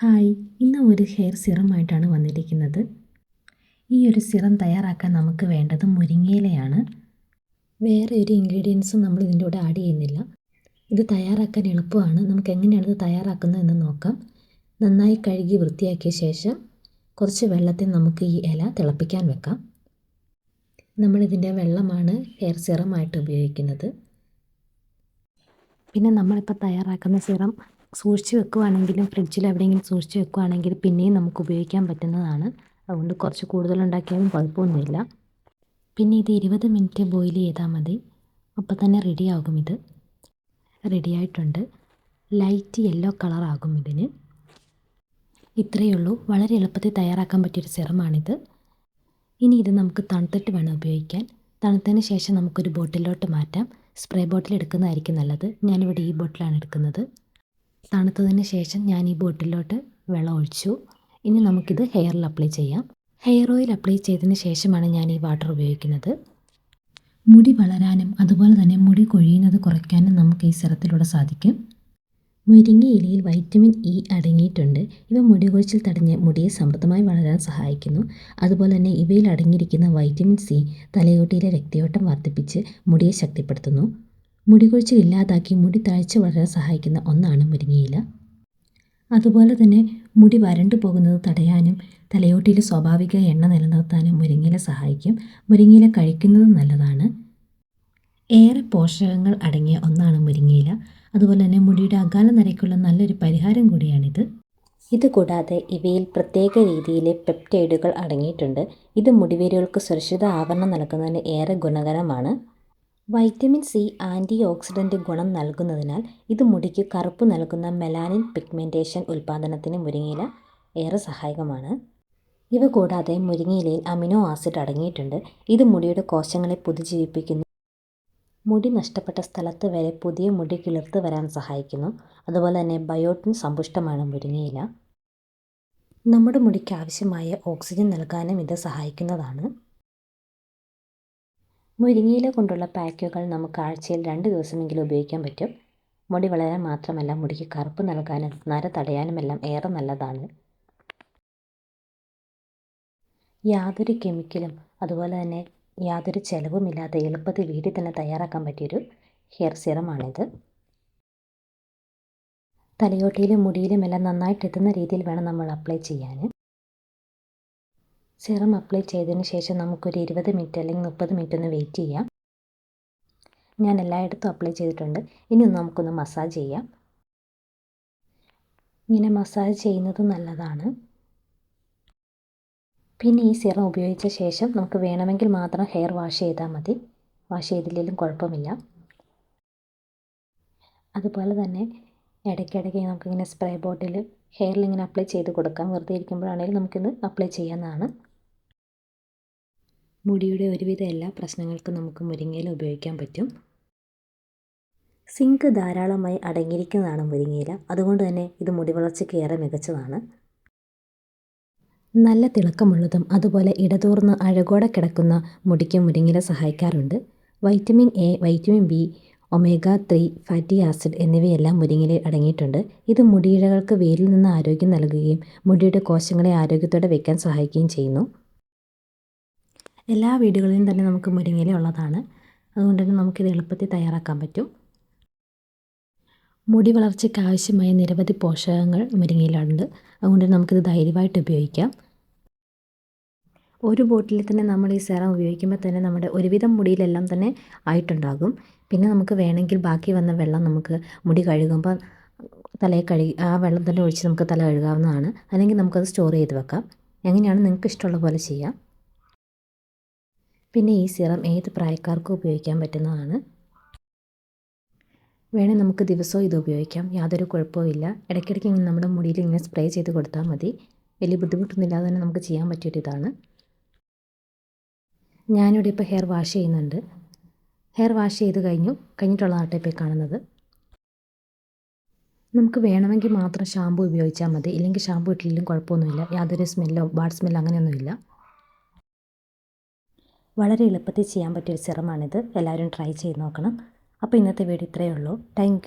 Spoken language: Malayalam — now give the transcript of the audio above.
ഹായ് ഇന്ന് ഒരു ഹെയർ സിറമായിട്ടാണ് വന്നിരിക്കുന്നത്. ഈ ഒരു സിറം തയ്യാറാക്കാൻ നമുക്ക് വേണ്ടത് മുരിങ്ങയിലയാണ്. വേറെ ഒരു ഇൻഗ്രീഡിയൻസും നമ്മൾ ഇതിന്റെ കൂടെ ആഡ് ചെയ്യുന്നില്ല. ഇത് തയ്യാറാക്കാൻ എളുപ്പമാണ്. നമുക്ക് എങ്ങനെയാണ് ഇത് തയ്യാറാക്കുന്നത് എന്ന് നോക്കാം. നന്നായി കഴുകി വൃത്തിയാക്കിയ ശേഷം കുറച്ച് വെള്ളത്തിൽ നമുക്ക് ഈ ഇല തിളപ്പിക്കാൻ വെക്കാം. നമ്മളിതിന്റെ വെള്ളമാണ് ഹെയർ സിറമായിട്ട് ഉപയോഗിക്കുന്നത്. പിന്നെ നമ്മളിപ്പോൾ തയ്യാറാക്കുന്ന സിറം സൂക്ഷിച്ച് വെക്കുകയാണെങ്കിലും ഫ്രിഡ്ജിൽ എവിടെയെങ്കിലും സൂക്ഷിച്ച് വെക്കുകയാണെങ്കിൽ പിന്നെയും നമുക്ക് ഉപയോഗിക്കാൻ പറ്റുന്നതാണ്. അതുകൊണ്ട് കുറച്ച് കൂടുതൽ ഉണ്ടാക്കിയാലും കുഴപ്പമൊന്നുമില്ല. പിന്നെ ഇത് ഇരുപത് മിനിറ്റ് ബോയിൽ ചെയ്താൽ മതി. അപ്പോൾ തന്നെ റെഡിയാകും ഇത്. റെഡിയായിട്ടുണ്ട്. ലൈറ്റ് യെല്ലോ കളറാകും ഇതിന്. ഇത്രയേ ഉള്ളൂ. വളരെ എളുപ്പത്തിൽ തയ്യാറാക്കാൻ പറ്റിയൊരു സിറമാണിത്. ഇനി ഇത് നമുക്ക് തണുത്തിട്ട് വേണം ഉപയോഗിക്കാൻ. തണുത്തതിന് ശേഷം നമുക്കൊരു ബോട്ടിലോട്ട് മാറ്റാം. സ്പ്രേ ബോട്ടിൽ എടുക്കുന്നതായിരിക്കും നല്ലത്. ഞാനിവിടെ ഈ ബോട്ടിലാണ് എടുക്കുന്നത്. തണുത്തതിന് ശേഷം ഞാൻ ഈ ബോട്ടിലോട്ട് വെള്ളം ഒഴിച്ചു. ഇനി നമുക്കിത് ഹെയറിൽ അപ്ലൈ ചെയ്യാം. ഹെയർ ഓയിൽ അപ്ലൈ ചെയ്തതിന് ശേഷമാണ് ഞാൻ ഈ വാട്ടർ ഉപയോഗിക്കുന്നത്. മുടി വളരാനും അതുപോലെ തന്നെ മുടി കൊഴിയുന്നത് കുറയ്ക്കാനും നമുക്ക് ഈ സിറത്തിലൂടെ സാധിക്കും. മുരിങ്ങ ഇലയിൽ വൈറ്റമിൻ ഇ അടങ്ങിയിട്ടുണ്ട്. ഇവ മുടി കൊഴിച്ചിൽ തടഞ്ഞ് മുടിയെ സമൃദ്ധമായി വളരാൻ സഹായിക്കുന്നു. അതുപോലെ തന്നെ ഇവയിൽ അടങ്ങിയിരിക്കുന്ന വൈറ്റമിൻ സി തലയോട്ടിയിലെ രക്തയോട്ടം വർദ്ധിപ്പിച്ച് മുടിയെ ശക്തിപ്പെടുത്തുന്നു. മുടി കൊഴിച്ചിൽ ഇല്ലാതാക്കി മുടി തഴച്ച് വളരാൻ സഹായിക്കുന്ന ഒന്നാണ് മുരിങ്ങയില. അതുപോലെ തന്നെ മുടി വരണ്ടു പോകുന്നത് തടയാനും തലയോട്ടിയിൽ സ്വാഭാവിക എണ്ണ നിലനിർത്താനും മുരിങ്ങയില സഹായിക്കും. മുരിങ്ങയില കഴിക്കുന്നത് നല്ലതാണ്. ഏറെ പോഷകങ്ങൾ അടങ്ങിയ ഒന്നാണ് മുരിങ്ങയില. അതുപോലെ തന്നെ മുടിയുടെ അകാല നരയ്ക്കുള്ള നല്ലൊരു പരിഹാരം കൂടിയാണിത്. ഇതുകൂടാതെ ഇവയിൽ പ്രത്യേക രീതിയിലെ പെപ്റ്റൈഡുകൾ അടങ്ങിയിട്ടുണ്ട്. ഇത് മുടിവേരുകൾക്ക് സുരക്ഷിത ആവരണം നൽകുന്നതിന് ഏറെ ഗുണകരമാണ്. വൈറ്റമിൻ സി ആന്റി ഓക്സിഡന്റ് ഗുണം നൽകുന്നതിനാൽ ഇത് മുടിക്ക് കറുപ്പ് നൽകുന്ന മെലാനിൻ പിഗ്മെന്റേഷൻ ഉൽപ്പാദനത്തിന് മുരിങ്ങയില ഏറെ സഹായകമാണ്. ഇവ കൂടാതെ മുരിങ്ങയിലയിൽ അമിനോ ആസിഡ് അടങ്ങിയിട്ടുണ്ട്. ഇത് മുടിയുടെ കോശങ്ങളെ പുതുജീവിപ്പിക്കുന്നു. മുടി നഷ്ടപ്പെട്ട സ്ഥലത്ത് വരെ പുതിയ മുടി കിളിർത്ത് വരാൻ സഹായിക്കുന്നു. അതുപോലെ തന്നെ ബയോട്ടിൻ സമ്പുഷ്ടമാണ് മുരിങ്ങയില. നമ്മുടെ മുടിക്ക് ആവശ്യമായ ഓക്സിജൻ നൽകാനും ഇത് സഹായിക്കുന്നതാണ്. മുരിങ്ങയില കൊണ്ടുള്ള പാക്കുകൾ നമുക്ക് ആഴ്ചയിൽ രണ്ട് ദിവസമെങ്കിലും ഉപയോഗിക്കാൻ പറ്റും. മുടി വളരാൻ മാത്രമല്ല മുടിക്ക് കറുപ്പ് നൽകാനും നര തടയാനുമെല്ലാം ഏറെ നല്ലതാണ്. യാതൊരു കെമിക്കലും അതുപോലെ തന്നെ യാതൊരു ചിലവുമില്ലാതെ എളുപ്പത്തിൽ വീട്ടിൽ തന്നെ തയ്യാറാക്കാൻ പറ്റിയൊരു ഹെയർ സിറമാണിത്. തലയോട്ടിയിലും മുടിയിലും എല്ലാം നന്നായിട്ട് എത്തുന്ന രീതിയിൽ വേണം നമ്മൾ അപ്ലൈ ചെയ്യാൻ. സിറം അപ്ലൈ ചെയ്തതിന് ശേഷം നമുക്കൊരു ഇരുപത് മിനിറ്റ് അല്ലെങ്കിൽ മുപ്പത് മിനിറ്റ് ഒന്ന് വെയിറ്റ് ചെയ്യാം. ഞാൻ എല്ലായിടത്തും അപ്ലൈ ചെയ്തിട്ടുണ്ട്. ഇനി നമുക്കൊന്ന് മസാജ് ചെയ്യാം. ഇങ്ങനെ മസാജ് ചെയ്യുന്നത് നല്ലതാണ്. പിന്നെ ഈ സിറം ഉപയോഗിച്ച ശേഷം നമുക്ക് വേണമെങ്കിൽ മാത്രം ഹെയർ വാഷ് ചെയ്താൽ മതി. വാഷ് ചെയ്തില്ലെങ്കിലും കുഴപ്പമില്ല. അതുപോലെ തന്നെ ഇടയ്ക്കിടയ്ക്ക് നമുക്കിങ്ങനെ സ്പ്രേ ബോട്ടിൽ ഹെയറിൽ ഇങ്ങനെ അപ്ലൈ ചെയ്ത് കൊടുക്കാം. വെറുതെ ഇരിക്കുമ്പോഴാണെങ്കിലും നമുക്കിത് അപ്ലൈ ചെയ്യാവുന്നതാണ്. മുടിയുടെ ഒരുവിധ എല്ലാ പ്രശ്നങ്ങൾക്കും നമുക്ക് മുരിങ്ങയില ഉപയോഗിക്കാൻ പറ്റും. സിങ്ക് ധാരാളമായി അടങ്ങിയിരിക്കുന്നതാണ് മുരിങ്ങയില. അതുകൊണ്ട് തന്നെ ഇത് മുടി വളർച്ചയ്ക്ക് ഏറെ മികച്ചതാണ്. നല്ല തിളക്കമുള്ളതും അതുപോലെ ഇടതൂർന്ന് അഴകോടെ കിടക്കുന്ന മുടിക്ക് മുരിങ്ങയില സഹായിക്കാറുണ്ട്. Vitamin A vitamin B omega three fatty acid എന്നിവയെല്ലാം മുരിങ്ങയിലയിൽ അടങ്ങിയിട്ടുണ്ട്. ഇത് മുടിയിഴകൾക്ക് വേരിൽ നിന്ന് ആരോഗ്യം നൽകുകയും മുടിയുടെ കോശങ്ങളെ ആരോഗ്യത്തോടെ വയ്ക്കാൻ സഹായിക്കുകയും ചെയ്യുന്നു. എല്ലാ വീടുകളിലും തന്നെ നമുക്ക് മുരിങ്ങയില ഉള്ളതാണ്. അതുകൊണ്ട് തന്നെ നമുക്കിത് എളുപ്പത്തിൽ തയ്യാറാക്കാൻ പറ്റും. മുടി വളർച്ചയ്ക്ക് ആവശ്യമായ നിരവധി പോഷകങ്ങൾ മുരിങ്ങയിലുണ്ട് അതുകൊണ്ട് നമുക്കിത് ധൈര്യമായിട്ട് ഉപയോഗിക്കാം. ഒരു ബോട്ടിൽ തന്നെ നമ്മൾ ഈ സെറം ഉപയോഗിക്കുമ്പോൾ തന്നെ നമ്മുടെ ഒരുവിധം മുടിയിലെല്ലാം തന്നെ ആയിട്ടുണ്ടാകും. പിന്നെ നമുക്ക് വേണമെങ്കിൽ ബാക്കി വന്ന വെള്ളം നമുക്ക് മുടി കഴുകുമ്പോൾ തലയെ കഴുകി ആ വെള്ളം തന്നെ ഒഴിച്ച് നമുക്ക് തല കഴുകാവുന്നതാണ്. അല്ലെങ്കിൽ നമുക്കത് സ്റ്റോർ ചെയ്ത് വെക്കാം. എങ്ങനെയാണ് നിങ്ങൾക്ക് ഇഷ്ടമുള്ള പോലെ ചെയ്യാം. പിന്നെ ഈ സിറം ഏത് പ്രായക്കാർക്കും ഉപയോഗിക്കാൻ പറ്റുന്നതാണ്. വേണേൽ നമുക്ക് ദിവസവും ഇത് ഉപയോഗിക്കാം. യാതൊരു കുഴപ്പവുമില്ല ഇടയ്ക്കിടയ്ക്ക് ഇങ്ങനെ നമ്മുടെ മുടിയിൽ ഇങ്ങനെ സ്പ്രേ ചെയ്ത് കൊടുത്താൽ മതി. വലിയ ബുദ്ധിമുട്ടൊന്നുമില്ലാതെ തന്നെ നമുക്ക് ചെയ്യാൻ പറ്റിയൊരിതാണ് ഞാനിവിടെ ഇപ്പോൾ ഹെയർ വാഷ് ചെയ്യുന്നുണ്ട്. ഹെയർ വാഷ് ചെയ്ത് കഴിഞ്ഞു. കഴിഞ്ഞിട്ടുള്ളതാട്ടെ ഇപ്പോൾ കാണുന്നത്. നമുക്ക് വേണമെങ്കിൽ മാത്രം ഷാമ്പു ഉപയോഗിച്ചാൽ മതി. ഇല്ലെങ്കിൽ ഷാമ്പു ഇട്ടില്ലെങ്കിലും കുഴപ്പമൊന്നുമില്ല. യാതൊരു സ്മെല്ലോ ബാഡ് സ്മെല്ലോ അങ്ങനെയൊന്നുമില്ല. വളരെ എളുപ്പത്തിൽ ചെയ്യാൻ പറ്റിയൊരു സിറമാണിത്. എല്ലാവരും ട്രൈ ചെയ്ത് നോക്കണം. അപ്പോൾ ഇന്നത്തെ വീഡിയോ ഇത്രയേ ഉള്ളൂ. താങ്ക്